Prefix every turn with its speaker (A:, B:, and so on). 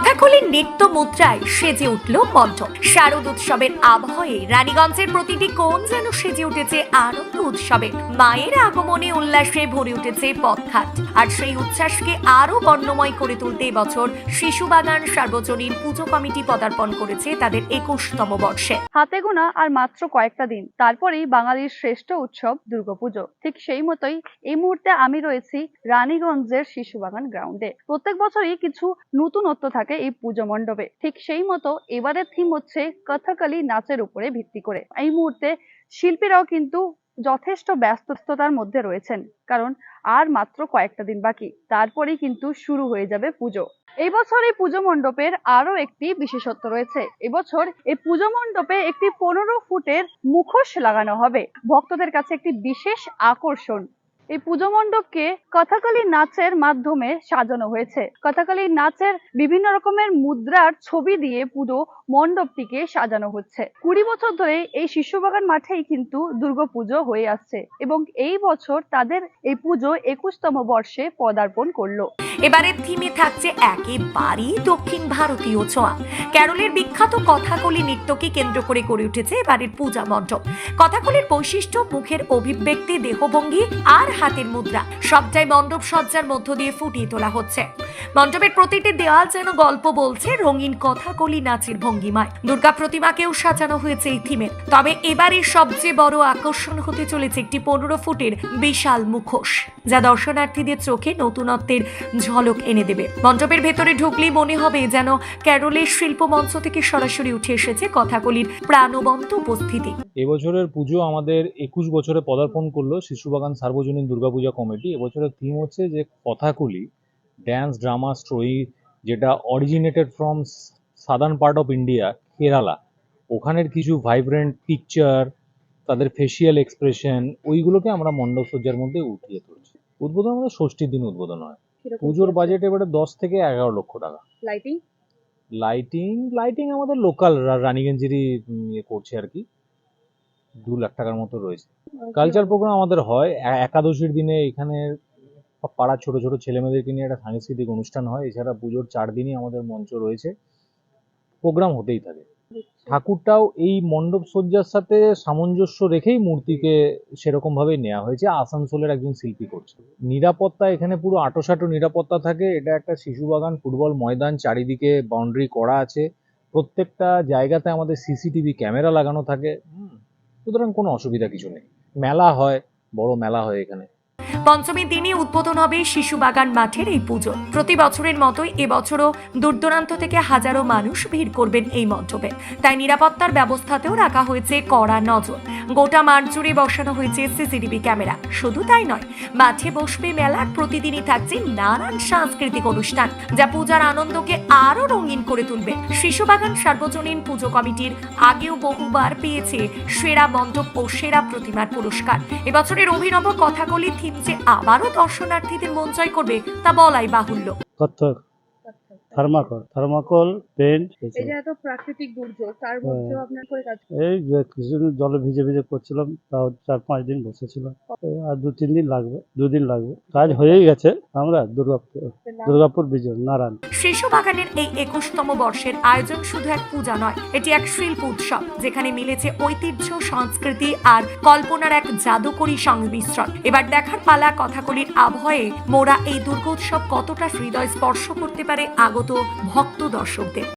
A: 他 মুদ্রায় সেজে উঠল মন্ডপ শারদ উৎসবের আবহে রানীগঞ্জের প্রতিটি কোণ যেন সেজে উঠেছে আনন্দ উৎসবে। মায়ের আগমনে উল্লাসে ভরে উঠেছে পথঘাট। আর সেই উচ্ছ্বাসকে আরও বর্ণময় করে তুলতে এবছর শিশুবাগান সার্বজনীন পুজো কমিটি পদার্পণ করেছে তাদের একুশতম বর্ষে।
B: হাতে গোনা আর মাত্র কয়েকটা দিন, তারপরেই বাঙালির শ্রেষ্ঠ উৎসব দুর্গাপুজো। ঠিক সেই মতোই এই মুহূর্তে আমি রয়েছি রানীগঞ্জের শিশু বাগান গ্রাউন্ডে। প্রত্যেক বছরই কিছু নতুনত্ব থাকে এই পুজো মণ্ডপে। ঠিক সেই মতো এবারের থিম হচ্ছে কথাকালি নাচের উপরে ভিত্তি করে। এই মুহূর্তে শিল্পীরাও কিন্তু যথেষ্ট ব্যস্ততার মধ্যে রয়েছেন, কারণ আর মাত্র কয়েকটা দিন বাকি। তারপরেই কিন্তু শুরু হয়ে যাবে পুজো। এই বছর এই পুজো মণ্ডপের আরও একটি বিশেষত্ব রয়েছে। এবছর এই পুজো মণ্ডপে একটি পনেরো ফুটের মুখোশ লাগানো হবে। ভক্তদের কাছে একটি বিশেষ আকর্ষণ। এই পুজো মণ্ডপকে কথাকলি নাচের মাধ্যমে সাজানো হয়েছে। কথাকলি নাচের বিভিন্ন রকমের মুদ্রার ছবি দিয়ে পুরো মণ্ডপটিকে সাজানো হচ্ছে। কুড়ি বছর ধরে এই শিশুবাগান মাঠেই কিন্তু দুর্গাপুজো হয়ে আসছে এবং এই বছর তাদের এই পুজো একুশতম বর্ষে পদার্পণ করল।
A: এবারে থিমে থাকছে একেবারেই দক্ষিণ ভারতীয় ছোঁয়া। ক্যারলের বিখ্যাত কথাকলি নৃত্যকে কেন্দ্র করে গড়ে উঠেছে এবারের পূজা মণ্ডপ। কথাকলির বৈশিষ্ট্য, মুখের অভিব্যক্তি, দেহভঙ্গি আর হাতের মুদ্রা। সবটাই মণ্ডপ সজ্জার মধ্য দিয়ে ফুটিয়ে তোলা হচ্ছে। মণ্ডপের প্রতিটি দেওয়াল যেন গল্প বলছে, রঙিন কথাকলি নাচের ভঙ্গিমায়। দুর্গা প্রতিমাকেও সাজানো হয়েছে এই থিমে। তবে এবারের সবচেয়ে বড় আকর্ষণ হতে চলেছে একটি পনেরো ফুটের বিশাল মুখোশ, যা দর্শনার্থীদের চোখে নতুনত্বের ঝলক এনে দেবে। মণ্ডপের ভেতরে ঢুকলেই মনে হবে যেন ক্যারলের শিল্প মঞ্চ থেকে সরাসরি উঠে এসেছে কথাকলির প্রাণবন্ত উপস্থিতি।
C: এবছরের পুজো আমাদের একুশ বছরে পদার্পণ করল শিশুবাগান সার্বজনীন দুর্গাপূজা কমিটি এবছরের থিম হচ্ছে যে কথাকুলি ড্যান্স ড্রামা স্টোরি যেটা originated from southern part of India Kerala ওখানের কিছু ভাইব্রেন্ট পিকচার তাদের ফেসিয়াল এক্সপ্রেশন ওইগুলোকে আমরা মণ্ডপ সজ্জার মধ্যে উঠিয়ে তুলছি। উদ্বোধন আমাদের ষষ্ঠীর দিন উদ্বোধন হয়। পুজোর বাজেট এবারে দশ থেকে এগারো লক্ষ টাকা।
B: লাইটিং
C: লাইটিং লাইটিং আমাদের লোকাল রানিগঞ্জেরই ইয়ে করছে আর কি। দু লাখ টাকার মতো রয়েছে। কালচার প্রোগ্রাম আমাদের হয়। একাদশীর দিনে এখানে পাড়ার ছোট ছোট ছেলেমেয়েদেরকে নিয়ে একটা সাংস্কৃতিক অনুষ্ঠান হয়। এছাড়া পুজোর চার দিনই আমাদের মঞ্চ রয়েছে। প্রোগ্রাম হতেই থাকে। ঠাকুরটাও এই মণ্ডপ সজ্জার সাথে সামঞ্জস্য রেখেই মূর্তিকে সেরকম ভাবে নেওয়া হয়েছে। আসানসোলের একজন শিল্পী করছে। নিরাপত্তা এখানে পুরো আটোসাটো নিরাপত্তা থাকে। এটা একটা শিশু বাগান ফুটবল ময়দান, চারিদিকে বাউন্ডারি করা আছে। প্রত্যেকটা জায়গাতে আমাদের সিসিটিভি ক্যামেরা লাগানো থাকে। সুতরাং কোনো অসুবিধা কিছু নেই। মেলা হয় বড় মেলা হয় এখানে।
A: পঞ্চমীর দিনে উদ্বোধন হবে শিশুবাগান মাঠের এই পুজো। প্রতি বছরের মতোই এবছরও দূর দূরান্ত থেকে হাজারো মানুষ ভিড় করবেন এই মণ্ডপে। তাই নিরাপত্তার ব্যবস্থাতেও রাখা হয়েছে কড়া নজর। গোটা মাঠ জুড়ে বসানো হয়েছে সিসিটিভি ক্যামেরা। শুধু তাই নয়, মাঠে বসবে মেলার প্রতিদিনই থাকছে নানান সাংস্কৃতিক অনুষ্ঠান, যা পূজার আনন্দকে আরও রঙিন করে তুলবে। শিশু বাগান সার্বজনীন পুজো কমিটির আগেও বহুবার পেয়েছে সেরা মণ্ডপ ও সেরা প্রতিমার পুরস্কার। এবছরের অভিনব কথাগুলি থিম যে আবারও দর্শনার্থীদের মন জয় করবে তা বলাই বাহুল্য।
D: থার্মাকল থার্মাকল পেন্ট
B: এই যে এত প্রাকৃতিক দুর্যোগ তার
D: মধ্যেও
B: আপনার করে কাজ
D: এই যে কিছুদিন জলে ভিজে ভিজে করছিলাম তাও চার পাঁচ দিন বসেছিলাম। এই আর দু তিন দিন লাগবে দুদিন লাগবে। কাজ হয়েই গেছে আমরা দুর্গাপুর দুর্গাপুর বিজয় নারায়ণ।
A: শিশু বাগানের এই একুশতম বর্ষের আয়োজন শুধু এক পূজা নয় এটি এক শিল্প উৎসব যেখানে মিলেছে ঐতিহ্য সংস্কৃতি আর কল্পনার এক জাদুকরী সংমিশ্রণ। এবার দেখার পালা কথাকলির আবহে মোরা এই দুর্গোৎসব কতটা হৃদয় স্পর্শ করতে পারে আগত ভক্ত দর্শকদের।